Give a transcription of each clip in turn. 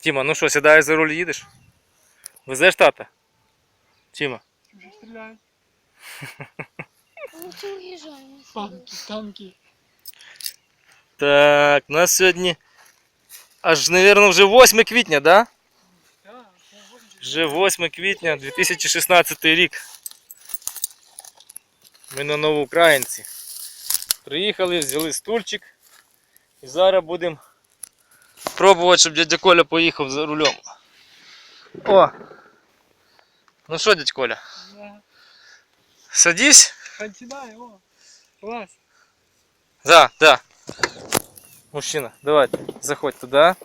Тіма, ну що, сідаєш за руль їдеш? Везеш тата? Тіма. Вже стріляють. Ну, уїжджаємо. Танки, танки. Так, у нас сьогодні аж, мабуть, вже 8 квітня, да? Вже 8 квітня 2016 рік. Ми на Новоукраїнці. Приїхали, взяли стульчик. І зараз будемо пробувати, щоб дядя Коля поїхав за рулем. О! Ну що, дядь Коля, Да. садись? Хай сідає, о. Клас. Да, да. Мужчина, давайте, заходь туда.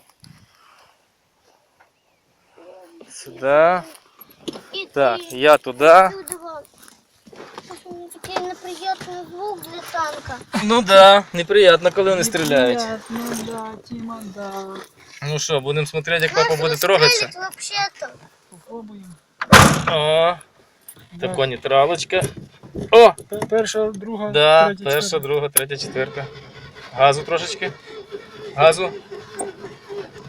Сюда. І Так, ти, я туда. Звук для танка. Ну да, неприятно, коли вони стріляють. Ну да, Тіма, да. Ну що, будемо смотреть, як папа буде трогатися. Вообще-то. Попробуємо. О, Да. така нейтралочка. О, Перша, друга, да, третя, перша, четверта. друга, третя, четверта. Газу трошечки. Газу.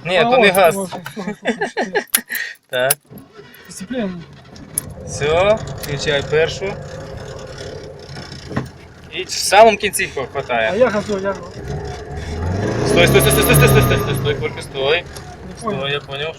Ні, А, то не газ. Так, Дисципліна. все, включай першу. І в самому кінці А хватає. я готов, я готов. Стой, стой, стой, стой, стой, стой, стой, стой, стой, Колька, стой. Не Стой, понял. я понял.